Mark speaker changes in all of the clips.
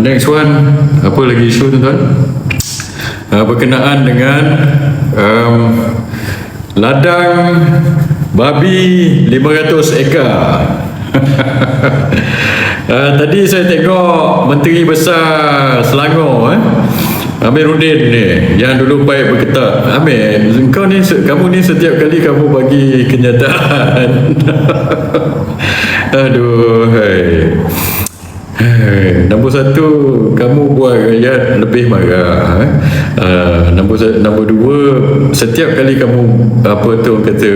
Speaker 1: next one apa lagi isu tuan-tuan? Uh, berkenaan dengan um, ladang babi 500 ekar. uh, tadi saya tengok Menteri Besar Selangor eh. Amiruddin ni yang dulu baik berketat Amir kau ni kamu ni setiap kali kamu bagi kenyataan aduh hai Hey, nombor satu kamu buat rakyat lebih marah eh? uh, nombor nombor dua setiap kali kamu apa tu kata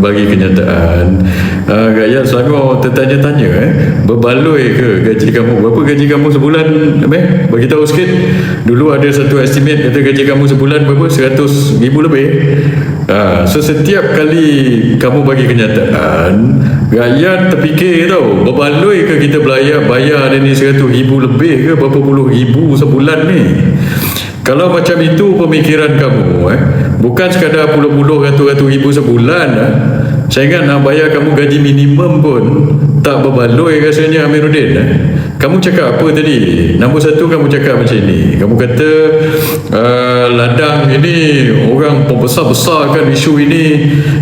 Speaker 1: bagi kenyataan uh, rakyat Selangor tertanya-tanya eh? berbaloi ke gaji kamu berapa gaji kamu sebulan eh? tahu sikit dulu ada satu estimate kata gaji kamu sebulan berapa 100 ribu lebih uh, so setiap kali kamu bagi kenyataan rakyat terfikir tau berbaloi ke kita bayar bayar ni 100 ribu lebih ke berapa puluh ribu sebulan ni. Kalau macam itu pemikiran kamu eh, bukan sekadar puluh-puluh ratus-ratus ribu sebulan eh, saya ingat nak bayar kamu gaji minimum pun tak berbaloi rasanya Amiruddin eh. kamu cakap apa tadi? Nombor satu kamu cakap macam ni. Kamu kata uh, ladang ini orang pembesar-besar kan isu ini.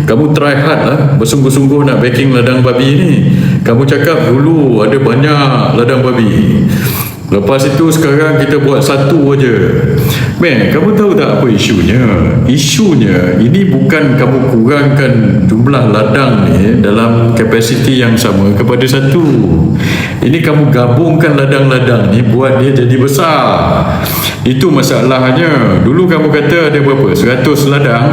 Speaker 1: Kamu try hard lah bersungguh-sungguh nak backing ladang babi ni kamu cakap dulu ada banyak ladang babi Lepas itu sekarang kita buat satu aja. Men, kamu tahu tak apa isunya? Isunya ini bukan kamu kurangkan jumlah ladang ni dalam kapasiti yang sama kepada satu. Ini kamu gabungkan ladang-ladang ni buat dia jadi besar. Itu masalahnya. Dulu kamu kata ada berapa? 100 ladang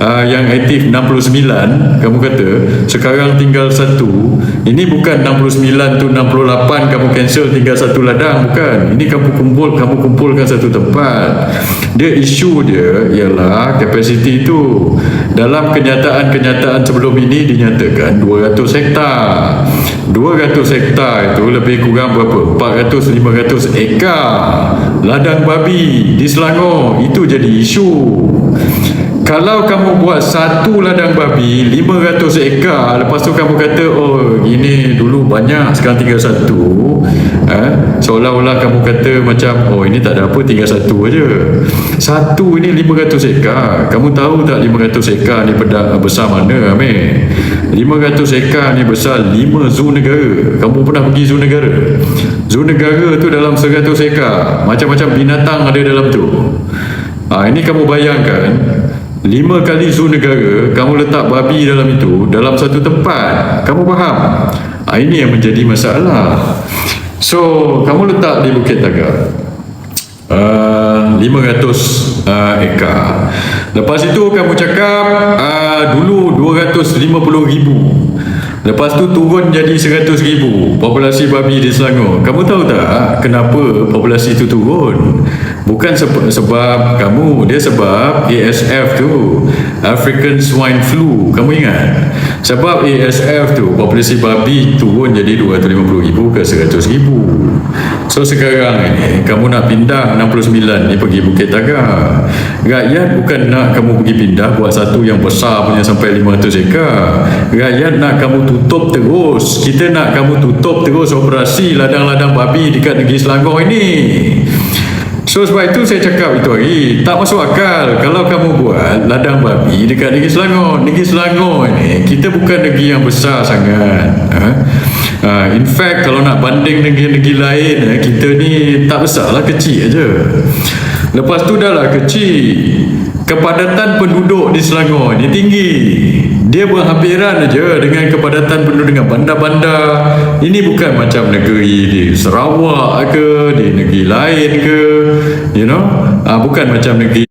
Speaker 1: uh, yang aktif 69 kamu kata. Sekarang tinggal satu. Ini bukan 69 tu 68 kamu cancel tinggal satu ladang bukan. Ini kamu kumpul kamu kumpulkan satu tempat. Dia isu dia ialah kapasiti itu dalam kenyataan-kenyataan sebelum ini dinyatakan 200 hektar. 200 hektar itu lebih kurang berapa? 400-500 ekar. Ladang babi di Selangor itu jadi isu kalau kamu buat satu ladang babi 500 ekar lepas tu kamu kata oh ini dulu banyak sekarang tinggal satu eh, seolah-olah kamu kata macam oh ini tak ada apa tinggal satu aja. Satu ini 500 ekar. Kamu tahu tak 500 ekar ni besar mana Amir? 500 ekar ni besar 5 zoo negara. Kamu pernah pergi zoo negara? Zoo negara tu dalam 100 ekar. Macam-macam binatang ada dalam tu. Ha, ini kamu bayangkan Lima kali zoo negara Kamu letak babi dalam itu Dalam satu tempat. Kamu faham? Ha, ini yang menjadi masalah. So Kamu letak di Bukit Tagar uh, 500 uh, ekar. Lepas itu kamu cakap uh, Dulu 250 ribu. Lepas tu turun jadi 100 ribu Populasi babi di Selangor. Kamu tahu tak Kenapa populasi itu turun Bukan sebab, sebab kamu Dia sebab ASF tu African Swine Flu. Kamu ingat? Sebab ASF tu Populasi babi turun jadi 250 ribu ke 100 ribu. So sekarang ini Kamu nak pindah 69 ni pergi Bukit Tagar Rakyat bukan nak kamu pergi pindah Buat satu yang besar punya sampai 500 ekar. Rakyat nak kamu tutup terus. Kita nak kamu tutup terus operasi ladang-ladang babi dekat negeri Selangor ini So sebab itu saya cakap itu hari Tak masuk akal Kalau kamu buat ladang babi dekat negeri Selangor Negeri Selangor ini Kita bukan negeri yang besar sangat ha? Ha, In fact kalau nak banding negeri-negeri lain eh, Kita ni tak besar lah kecil aja. Lepas tu dah lah kecil Kepadatan penduduk di Selangor ni tinggi dia berhampiran aja dengan kepadatan penduduk dengan bandar-bandar. Ini bukan macam negeri di Sarawak ke, di negeri lain ke, you know. Ah bukan macam negeri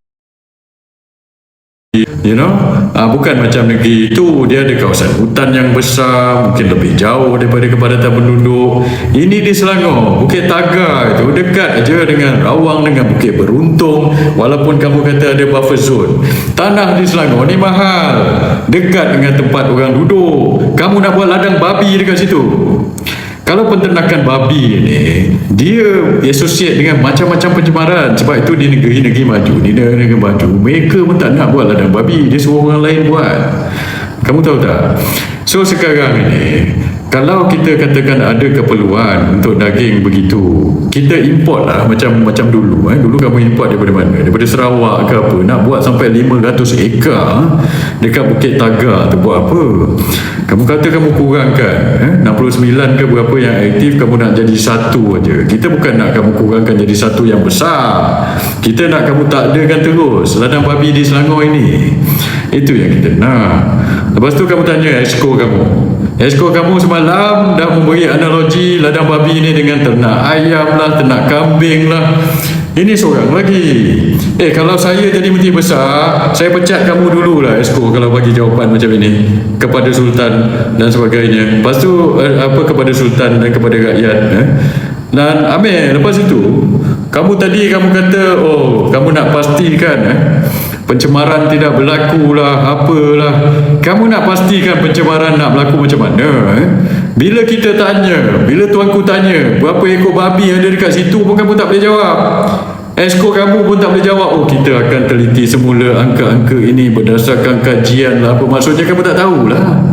Speaker 1: You know? Uh, Bukan macam negeri itu Dia ada kawasan hutan yang besar Mungkin lebih jauh daripada kepadatan penduduk. Ini di Selangor Bukit Tagar itu Dekat aja dengan Rawang Dengan Bukit Beruntung. Walaupun kamu kata ada buffer zone. Tanah di Selangor ni mahal Dekat dengan tempat orang duduk. Kamu nak buat ladang babi dekat situ kalau penternakan babi ni dia associate dengan macam-macam pencemaran. Sebab itu di negeri-negeri maju di negeri-negeri maju mereka pun tak nak buat ladang babi. Dia suruh orang lain buat. Kamu tahu tak? So sekarang ini kalau kita katakan ada keperluan untuk daging begitu kita import lah macam macam dulu eh. dulu kamu import daripada mana? Daripada Sarawak ke apa? Nak buat sampai 500 ekar dekat Bukit Tagar tu buat apa? Kamu kata kamu kurangkan eh? 69 ke berapa yang aktif kamu nak jadi satu aja. Kita bukan nak kamu kurangkan jadi satu yang besar. Kita nak kamu tak adakan terus. Ladang babi di Selangor ini. Itu yang kita nak. Lepas tu kamu tanya esko kamu Esko kamu semalam dah memberi analogi ladang babi ni dengan ternak ayam lah, ternak kambing lah. Ini seorang lagi. Eh kalau saya jadi menteri besar, saya pecat kamu dulu lah Esko kalau bagi jawapan macam ini kepada Sultan dan sebagainya. Lepas tu eh, apa kepada Sultan dan kepada rakyat. Eh? Dan Amir lepas itu, kamu tadi kamu kata, oh kamu nak pastikan eh, pencemaran tidak berlaku lah apalah. Kamu nak pastikan pencemaran nak berlaku macam mana eh? bila kita tanya bila tuanku tanya berapa ekor babi ada dekat situ pun kamu tak boleh jawab. Esko kamu pun tak boleh jawab. Oh kita akan teliti semula angka-angka ini Berdasarkan kajian lah. Apa maksudnya kamu tak tahulah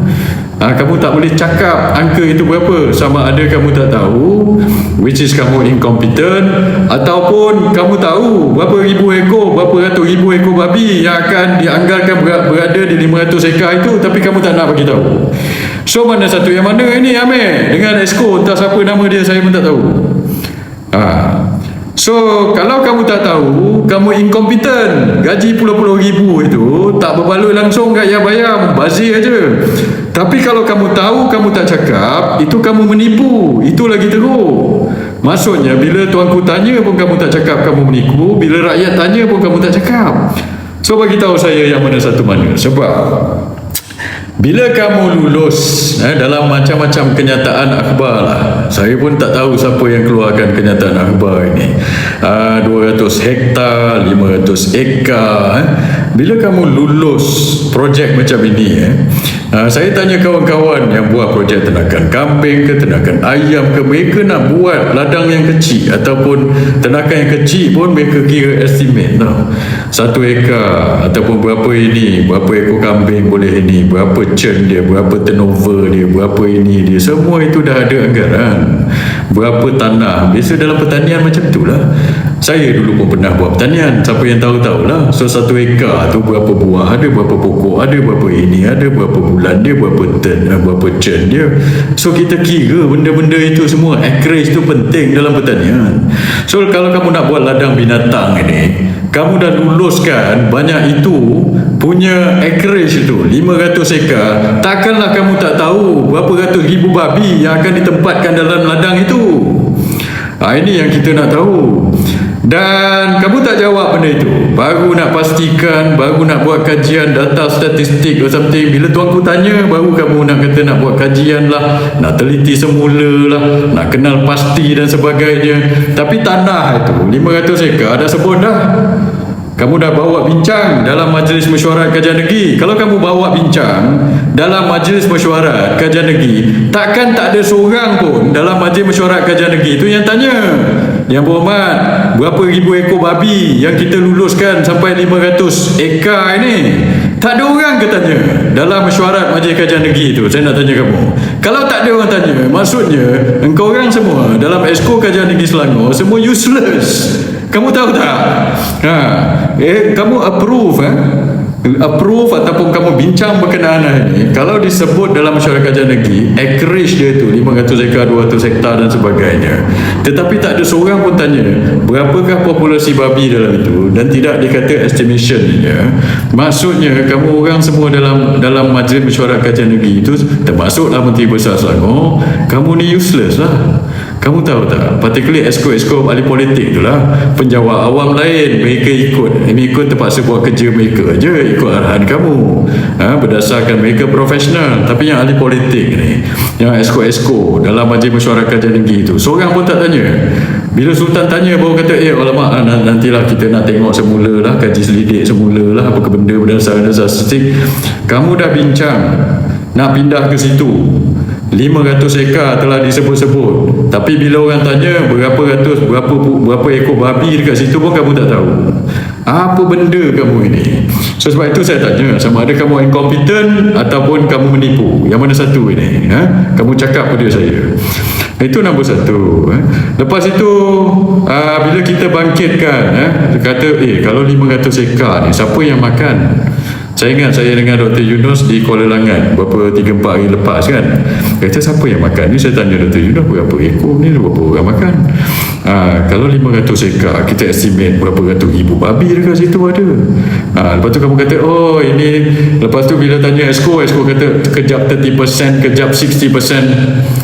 Speaker 1: ha, kamu tak boleh cakap angka itu berapa sama ada kamu tak tahu which is kamu incompetent ataupun kamu tahu berapa ribu ekor berapa ratus ribu ekor babi yang akan dianggarkan berada di 500 ekar itu tapi kamu tak nak bagi tahu so mana satu yang mana ini Amir dengan Esko entah siapa nama dia saya pun tak tahu ha. So, kalau kamu tak tahu, kamu incompetent. Gaji puluh-puluh ribu itu tak berbaloi langsung yang bayar, bazir aja. Tapi kalau kamu tahu, kamu tak cakap, itu kamu menipu. Itu lagi teruk. Maksudnya, bila tuanku tanya pun kamu tak cakap kamu menipu, bila rakyat tanya pun kamu tak cakap. So, bagi tahu saya yang mana satu mana. Sebab bila kamu lulus eh, dalam macam-macam kenyataan akhbar lah. Saya pun tak tahu siapa yang keluarkan kenyataan akhbar ini. Uh, 200 hektar, 500 ekar. Eh. Bila kamu lulus projek macam ini, eh, uh, saya tanya kawan-kawan yang buat projek tenakan kambing ke tenakan ayam ke, mereka nak buat ladang yang kecil ataupun tenakan yang kecil pun mereka kira estimate tau. Satu ekar ataupun berapa ini, berapa ekor kambing boleh ini, berapa churn dia, berapa turnover dia, berapa ini dia. Semua itu dah ada anggaran. Berapa tanah. Biasa dalam pertanian macam itulah. Saya dulu pun pernah buat pertanian. Siapa yang tahu-tahu lah. So satu ekar tu berapa buah, ada berapa pokok, ada berapa ini, ada berapa bulan dia, berapa turn, eh, berapa churn dia. So kita kira benda-benda itu semua. Acreage tu penting dalam pertanian. So kalau kamu nak buat ladang binatang ini, kamu dah luluskan banyak itu punya acreage itu 500 ekar takkanlah kamu tak tahu berapa ratus ribu babi yang akan ditempatkan dalam ladang itu ha, ini yang kita nak tahu dan kamu tak jawab benda itu. Baru nak pastikan baru nak buat kajian data statistik or something. Bila tuanku tanya baru kamu nak kata nak buat kajian lah nak teliti semula lah nak kenal pasti dan sebagainya. Tapi tanah itu. 500 ekar dah sebut dah kamu dah bawa bincang dalam majlis mesyuarat kajian negeri. Kalau kamu bawa bincang dalam majlis mesyuarat kajian negeri takkan tak ada seorang pun dalam majlis mesyuarat kajian negeri itu yang tanya. Yang berhormat berapa ribu ekor babi yang kita luluskan sampai 500 ekar ini tak ada orang ke tanya dalam mesyuarat majlis kajian negeri itu saya nak tanya kamu kalau tak ada orang tanya maksudnya engkau orang semua dalam esko kajian negeri Selangor semua useless kamu tahu tak? Ha, eh, kamu approve eh? Approve ataupun kamu bincang berkenaan ini kalau disebut dalam masyarakat negeri acreage dia tu 500 ekar 200 hektar dan sebagainya. Tetapi tak ada seorang pun tanya berapakah populasi babi dalam itu? Dan tidak dikata estimation ya. maksudnya kamu orang semua dalam dalam majlis mesyuarat kajian negeri itu termasuklah Menteri Besar Selangor kamu ni useless lah kamu tahu tak? Particularly esko-esko ahli politik tu lah. Penjawab awam lain mereka ikut. Ini ikut terpaksa buat kerja mereka je ikut arahan kamu. Ha, berdasarkan mereka profesional. Tapi yang ahli politik ni yang esko-esko dalam majlis mesyuarat kajian negeri tu seorang pun tak tanya. Bila Sultan tanya baru kata eh alamak nantilah kita nak tengok semula lah kaji selidik semula lah apa benda berdasarkan dasar statistik. Kamu dah bincang nak pindah ke situ 500 ekar telah disebut-sebut. Tapi bila orang tanya berapa ratus berapa berapa ekor babi dekat situ pun kamu tak tahu. Apa benda kamu ini? So sebab itu saya tanya sama ada kamu incompetent ataupun kamu menipu? Yang mana satu ini ha? kamu cakap pada saya. Itu nombor satu eh. lepas itu uh, bila kita bangkitkan eh, kata eh kalau 500 ekar ni siapa yang makan saya ingat saya dengan Dr. Yunus di Kuala Langat beberapa 3-4 hari lepas kan. Kata siapa yang makan ni? Saya tanya Dr. Yunus berapa ekor ni berapa orang makan. Ha, kalau 500 ekar kita estimate berapa ratus ribu babi dekat situ ada. Ha, lepas tu kamu kata oh ini lepas tu bila tanya Esko, Esko kata kejap 30%, kejap 60%.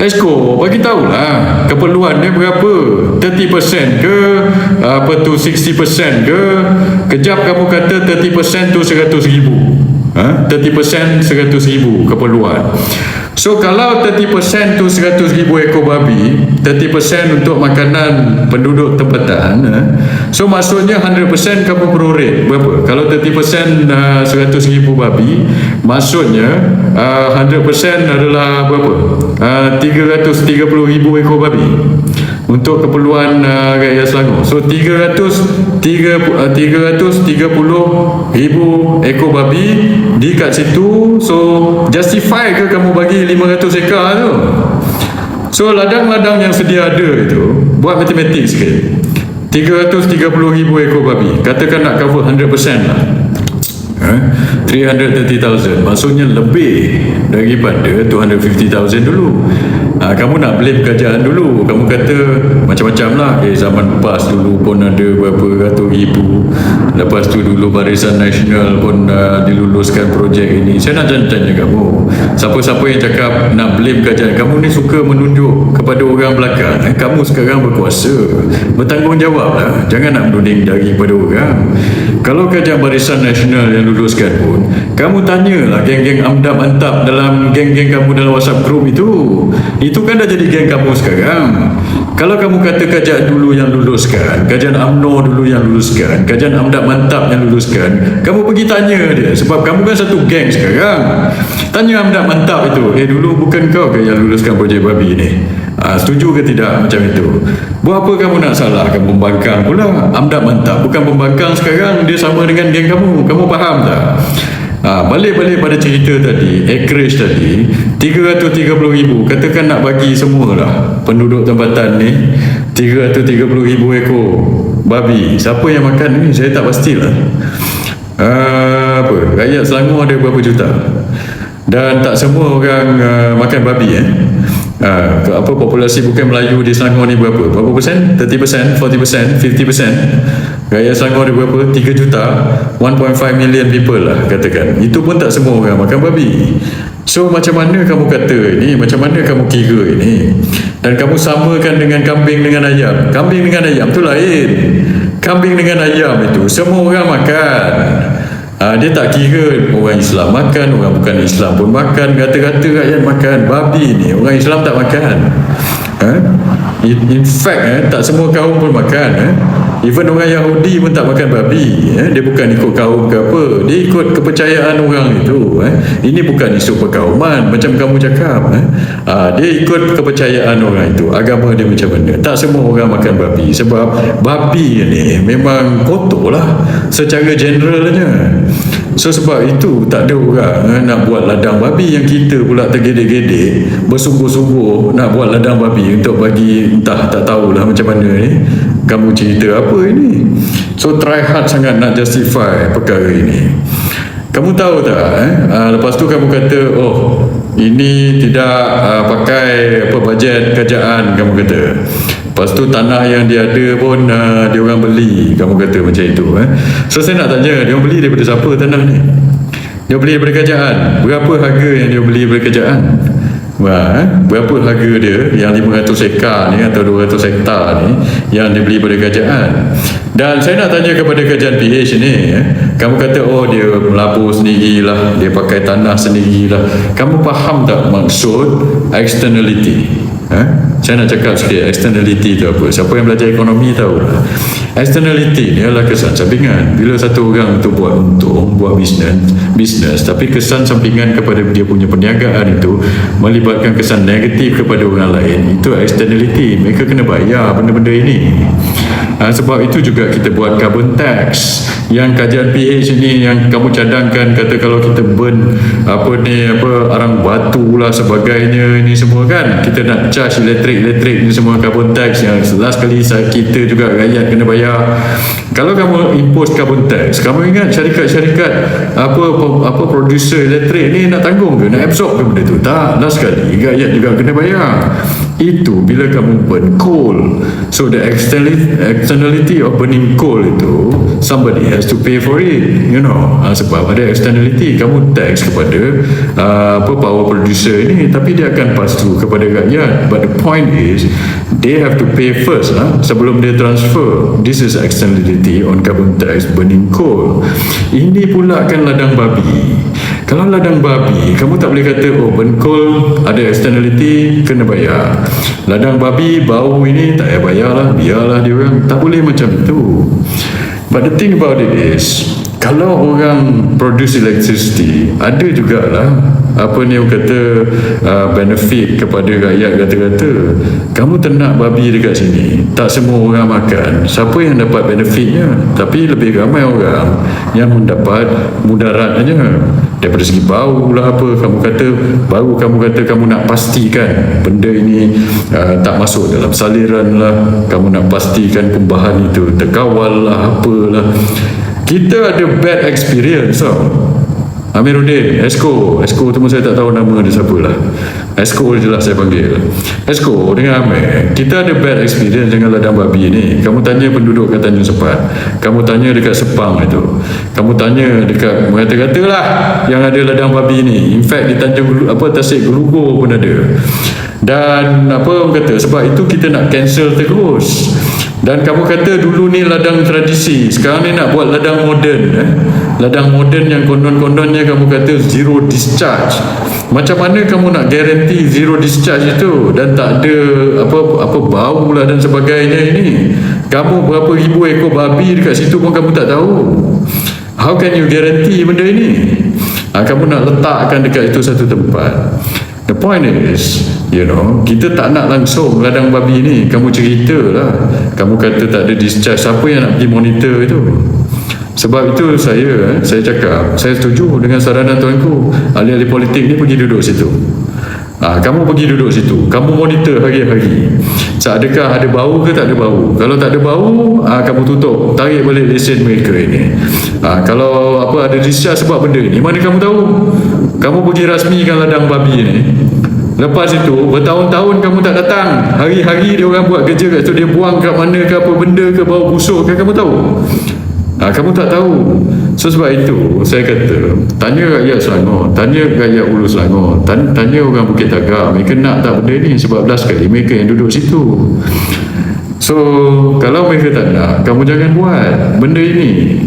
Speaker 1: Esko bagi tahulah keperluan dia berapa? 30% ke apa tu 60% ke? Kejap kamu kata 30% tu 100 ribu ha? 30% 100 ribu keperluan So kalau 30% tu 100 ribu ekor babi 30% untuk makanan penduduk tempatan eh? So maksudnya 100% kamu prorate Berapa? Kalau 30% uh, 100 ribu babi Maksudnya uh, 100% adalah berapa? Uh, 330 ribu ekor babi untuk keperluan uh, rakyat Selangor. So 300 3, uh, 330 ribu ekor babi di kat situ. So justify ke kamu bagi 500 ekar tu? So ladang-ladang yang sedia ada itu buat matematik sikit. 330 ribu ekor babi. Katakan nak cover 100% lah. Eh? 330,000 maksudnya lebih daripada 250,000 dulu. Ha, kamu nak blame kerajaan dulu. Kamu kata macam-macam lah. Eh zaman PAS dulu pun ada berapa ratus ribu. Lepas tu dulu Barisan Nasional pun uh, diluluskan projek ini. Saya nak tanya kamu. Siapa-siapa yang cakap nak blame kerajaan? Kamu ni suka menunjuk kepada orang belakang eh, kamu sekarang berkuasa. Bertanggungjawab lah. Jangan nak menuding daripada orang. Kalau kerajaan Barisan Nasional yang luluskan pun kamu tanyalah geng-geng amdap antap dalam geng-geng kamu dalam WhatsApp group itu. Itu kan dah jadi geng kamu sekarang. Kalau kamu kata kerajaan dulu yang luluskan kerajaan UMNO dulu yang luluskan kerajaan amdap mantap yang luluskan kamu pergi tanya dia. Sebab kamu kan satu geng sekarang. Tanya amdap mantap itu eh dulu bukan kau ke yang luluskan projek babi ni Ha, setuju ke tidak macam itu? Buat apa kamu nak salahkan pembangkang pula? Amdap mantap Bukan pembangkang sekarang Dia sama dengan geng kamu. Kamu faham tak? Ha, balik-balik pada cerita tadi acreage tadi 330 ribu katakan nak bagi semua lah penduduk tempatan ni 330 ribu ekor babi. Siapa yang makan ni? Saya tak pastilah. Uh, apa? Rakyat Selangor ada berapa juta? Dan tak semua orang uh, makan babi eh Ha, apa populasi bukan Melayu di Selangor ni berapa? Berapa persen? 30%, 40%, 50%. Gaya Selangor ni berapa? 3 juta, 1.5 million people lah katakan. Itu pun tak semua orang makan babi. So macam mana kamu kata ini? Macam mana kamu kira ini? Dan kamu samakan dengan kambing dengan ayam. Kambing dengan ayam tu lain. Kambing dengan ayam itu semua orang makan. Ha, dia tak kira orang Islam makan, orang bukan Islam pun makan, kata-kata rakyat makan, babi ni, orang Islam tak makan. Ha? In, in fact, eh, tak semua kaum pun makan. Eh? Even orang Yahudi pun tak makan babi eh? Dia bukan ikut kaum ke apa Dia ikut kepercayaan orang itu eh? Ini bukan isu perkauman Macam kamu cakap eh? ha, Dia ikut kepercayaan orang itu Agama dia macam mana Tak semua orang makan babi Sebab babi ni memang kotor lah Secara generalnya So sebab itu tak ada orang eh, nak buat ladang babi yang kita pula tergedek-gedek bersungguh-sungguh nak buat ladang babi untuk bagi entah tak tahulah macam mana ni kamu cerita apa ini so try hard sangat nak justify perkara ini kamu tahu tak eh? Uh, lepas tu kamu kata oh ini tidak uh, pakai apa bajet kerajaan kamu kata Lepas tu tanah yang dia ada pun uh, dia orang beli kamu kata macam itu eh. So saya nak tanya dia orang beli daripada siapa tanah ni? Dia beli daripada kerajaan. Berapa harga yang dia beli daripada kerajaan? Wah, eh? Berapa harga dia yang 500 ekar ni atau 200 hektar ni yang dia beli daripada kerajaan? Dan saya nak tanya kepada kerajaan PH ni, eh? kamu kata oh dia melabur sendirilah, dia pakai tanah sendirilah. Kamu faham tak maksud externality? Eh? Saya nak cakap sikit externality tu apa? Siapa yang belajar ekonomi tahu? Externality ni adalah kesan sampingan. Bila satu orang tu buat untung buat bisnes bisnes tapi kesan sampingan kepada dia punya perniagaan itu melibatkan kesan negatif kepada orang lain itu externality. Mereka kena bayar benda-benda ini ha, sebab itu juga kita buat carbon tax. Yang kajian PH ni yang kamu cadangkan kata kalau kita burn apa ni apa arang batu lah sebagainya ini semua kan kita nak charge elektrik-elektrik ni semua carbon tax yang last kali kita juga rakyat kena bayar. Kalau kamu impose carbon tax kamu ingat syarikat-syarikat apa apa producer elektrik ni nak tanggung ke nak absorb ke benda tu? Tak last kali rakyat juga kena bayar itu bila kamu burn coal. So the externality, of burning coal itu somebody has to pay for it you know. Uh, sebab ada externality. Kamu tax kepada uh, apa power producer ini tapi dia akan pass through kepada rakyat. But the point is they have to pay first lah sebelum dia transfer. This is externality on carbon tax burning coal. Ini pula kan ladang babi. Kalau ladang babi kamu tak boleh kata oh burn coal ada externality kena bayar. Ladang babi bau ini tak payah bayar lah biarlah dia orang. Tak boleh macam itu but the thing about it is kalau orang produce electricity ada jugalah apa ni kata uh, benefit kepada rakyat kata-kata kamu ternak babi dekat sini tak semua orang makan. Siapa yang dapat benefitnya? Tapi lebih ramai orang yang mendapat mudarat aja daripada segi bau lah apa kamu kata baru kamu kata kamu nak pastikan benda ini uh, tak masuk dalam saliran lah. Kamu nak pastikan pembahan itu terkawal lah apalah kita ada bad experience tau Amiruddin, Esko Esko pun saya tak tahu nama dia siapa lah. Esko je lah saya panggil. Esko dengan Amir Kita ada bad experience dengan ladang babi ni. Kamu tanya penduduk kat Tanjung Sepat. Kamu tanya dekat Sepang itu. Kamu tanya dekat Mengata-kata lah Yang ada ladang babi ni. In fact di Tanjung apa Tasik Gelugur pun ada. Dan apa orang kata sebab itu kita nak cancel terus dan kamu kata dulu ni ladang tradisi sekarang ni nak buat ladang moden eh? ladang moden yang konon-kononnya kamu kata zero discharge. Macam mana kamu nak guarantee zero discharge itu? Dan tak ada apa apa bau lah dan sebagainya ini. Kamu berapa ribu ekor babi dekat situ pun kamu tak tahu. How can you guarantee benda ini? Ha, kamu nak letakkan dekat itu satu tempat The point is, you know, kita tak nak langsung ladang babi ni. Kamu cerita lah. Kamu kata tak ada discharge. Siapa yang nak pergi monitor itu? Sebab itu saya, eh, saya cakap, saya setuju dengan saranan tuanku. Ahli-ahli politik ni pergi duduk situ. Ah, kamu pergi duduk situ. Kamu monitor hari-hari. Adakah ada bau ke tak ada bau? Kalau tak ada bau, ah, kamu tutup. Tarik balik lesen mereka ini. Ah, kalau apa ada discharge sebab benda ni, mana kamu tahu? Kamu pergi rasmikan ladang babi ni. Lepas itu, bertahun-tahun kamu tak datang. Hari-hari dia orang buat kerja kat situ. Dia buang kat mana ke apa benda ke bau busuk ke kamu tahu? Ha, kamu tak tahu. So sebab itu saya kata tanya rakyat Selangor, tanya rakyat Ulu Selangor, tanya, tanya orang Bukit Tagak, mereka nak tak benda ni sebab belas kali mereka yang duduk situ. So kalau mereka tak nak, kamu jangan buat benda ini.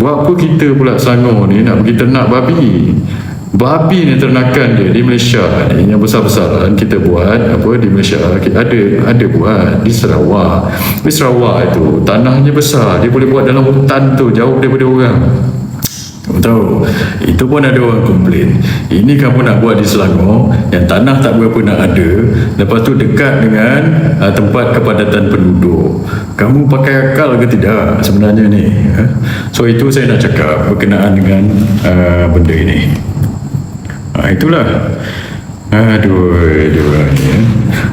Speaker 1: Buat apa kita pula Selangor ni nak pergi ternak babi? Babi ni ternakan dia di Malaysia ni yang besar-besaran kita buat apa di Malaysia ada ada buat di Sarawak. Di Sarawak itu tanahnya besar, dia boleh buat dalam hutan tu jauh daripada orang. Kamu tahu, itu pun ada orang komplain. Ini kamu nak buat di Selangor yang tanah tak berapa nak ada, lepas tu dekat dengan uh, tempat kepadatan penduduk. Kamu pakai akal ke tidak sebenarnya ni? eh? So itu saya nak cakap berkenaan dengan uh, benda ini. Ha, itulah. Aduh, aduh, ya.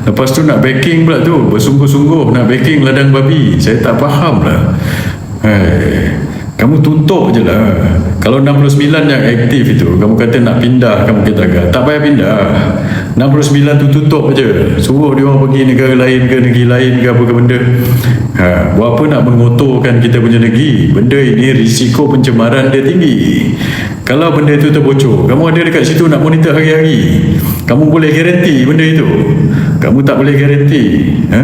Speaker 1: Lepas tu nak backing pula tu, bersungguh-sungguh nak backing ladang babi. Saya tak faham lah. Hai, kamu tutup je lah. Kalau 69 yang aktif itu, kamu kata nak pindah kamu kita agak. Tak payah pindah. 69 tu tutup je. Suruh dia orang pergi negara lain ke negeri lain ke apa ke benda. Ha, buat apa nak mengotorkan kita punya negeri? Benda ini risiko pencemaran dia tinggi. Kalau benda itu terbocor, kamu ada dekat situ nak monitor hari-hari. Kamu boleh garanti benda itu. Kamu tak boleh garanti. Ha?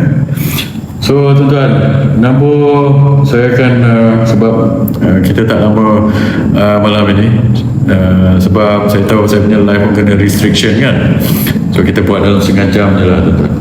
Speaker 1: So tuan-tuan, nombor saya akan uh, sebab uh, kita tak lama uh, malam ini uh, sebab saya tahu saya punya live pun kena restriction kan. So kita buat dalam setengah jam je lah tuan-tuan.